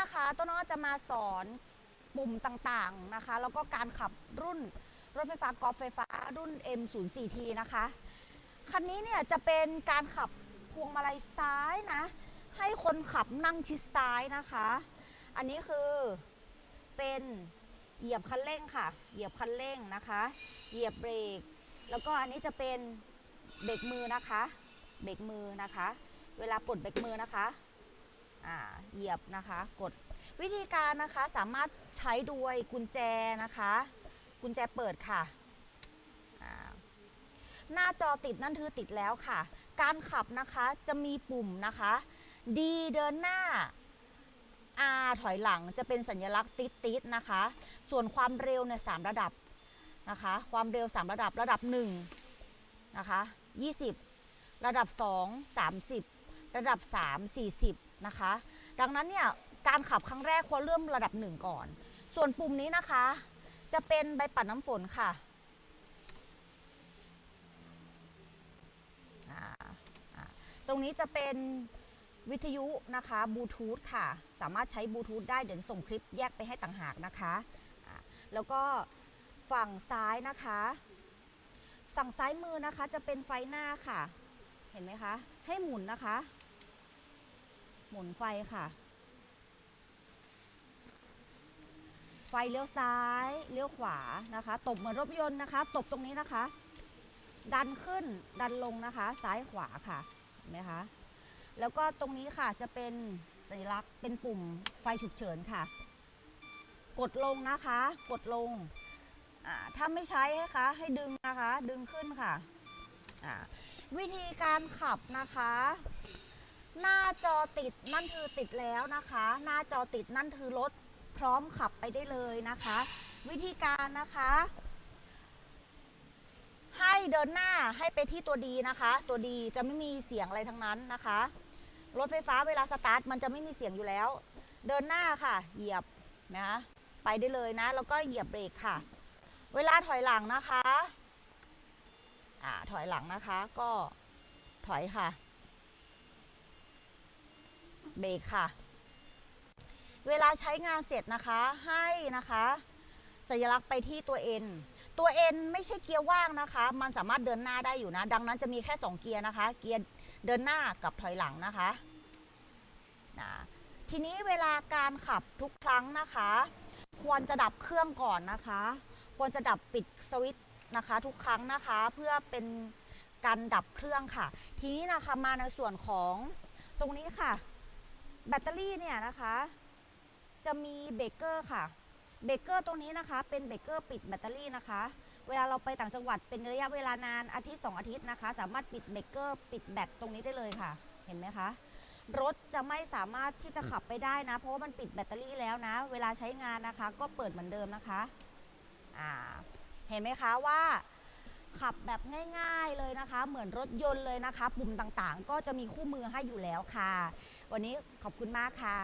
นะคะต้นอ้อจะมาสอนปุ่มต่างๆนะคะ แล้วก็การขับรุ่นรถไฟฟ้ากอล์ฟไฟฟ้ารุ่น M04T นะคะ คันนี้เนี่ยจะเป็นการขับพวงมาลัยซ้ายนะ ให้คนขับนั่งชิดซ้ายนะคะ อันนี้คือเป็นเหยียบคันเร่งค่ะ เหยียบคันเร่งนะคะ เหยียบเบรก แล้วก็อันนี้จะเป็นเบรกมือนะคะ เบรกมือนะคะ เวลาปลดเบรกมือนะคะ เหยียบนะคะกดวิธีการนะคะสามารถใช้ด้วยกุญแจนะคะ กุญแจเปิดค่ะ หน้าจอติดนั่นคือติดแล้วค่ะ การขับนะคะจะมีปุ่มนะคะ D เดินหน้า R ถอยหลังจะเป็นสัญลักษณ์ติดติดนะคะ ส่วนความเร็วเนี่ยสามระดับนะคะ ความเร็ว 3 ระดับระดับ1นะคะ20 ระดับ 2 30 ระดับ 3 40 นะคะ ดังนั้นเนี่ยการขับครั้งแรกควรเริ่มระดับ1ก่อน ส่วนปุ่มนี้นะคะ จะเป็นใบปัดน้ำฝนค่ะตรงนี้จะเป็นวิทยุนะคะบลูทูธค่ะ สามารถใช้บลูทูธได้เดี๋ยวจะส่งคลิปแยกไปให้ต่างหากนะคะ แล้วก็ฝั่งซ้ายนะคะฝั่งซ้ายมือนะคะจะเป็นไฟหน้าค่ะ เห็นไหมคะ ให้หมุนนะคะ หมุนไฟค่ะ ไฟเลี้ยวซ้ายเลี้ยวขวานะคะ ตบเหมือนรถยนต์นะคะ ตบตรงนี้นะคะ ดันขึ้นดันลงนะคะ ซ้ายขวาค่ะเห็นไหมคะแล้วก็ตรงนี้ค่ะจะเป็นสัญลักษณ์เป็นปุ่มไฟฉุกเฉินค่ะ กดลงนะคะ กดลงถ้าไม่ใช้ให้คะให้ดึงนะคะ ดึงขึ้นค่ะ วิธีการขับนะคะ หน้าจอติดนั่นคือติดแล้วนะคะ หน้าจอติดนั่นคือรถพร้อมขับไปได้เลยนะคะ วิธีการนะคะ ให้เดินหน้าให้ไปที่ตัวดีนะคะ ตัวดีจะไม่มีเสียงอะไรทั้งนั้นนะคะ รถไฟฟ้าเวลาสตาร์ทมันจะไม่มีเสียงอยู่แล้ว เดินหน้าค่ะ เหยียบนะคะไปได้เลยนะ แล้วก็เหยียบเบรกค่ะ เวลาถอยหลังนะคะอ่าถอยหลังนะคะก็ถอยค่ะ เบรกค่ะ เวลาใช้งานเสร็จนะคะให้นะคะ สัญลักษณ์ไปที่ตัว N ตัว N ไม่ใช่เกียร์ว่างนะคะ มันสามารถเดินหน้าได้อยู่นะ ดังนั้นจะมีแค่ 2 เกียร์นะคะ เกียร์เดินหน้ากับถอยหลังนะคะนะทีนี้เวลาการขับทุกครั้งนะคะ ควรจะดับเครื่องก่อนนะคะ ควรจะดับปิดสวิตช์นะคะ ทุกครั้งนะคะเพื่อเป็นการดับเครื่องค่ะ ทีนี้นะคะมาในส่วนของตรงนี้ค่ะ แบตเตอรี่เนี่ยนะคะ จะมีเบเกอร์ค่ะ เบเกอร์ตรงนี้นะคะ เป็นเบเกอร์ปิดแบตเตอรี่นะคะ เวลาเราไปต่างจังหวัดเป็นระยะเวลานานอาทิตย์ 2 อาทิตย์นะคะ สามารถปิดเบเกอร์ปิดแบตตรงนี้ได้เลยค่ะ เห็นไหมคะ รถจะไม่สามารถที่จะขับไปได้นะ เพราะว่ามันปิดแบตเตอรี่แล้วนะ เวลาใช้งานนะคะ ก็เปิดเหมือนเดิมนะคะ อ่า เห็นไหมคะว่า ขับแบบง่าย ๆเลยนะคะ เหมือนรถยนต์เลยนะคะ ปุ่มต่างๆ ก็จะมีคู่มือให้อยู่แล้วค่ะ วันนี้ขอบคุณมากค่ะ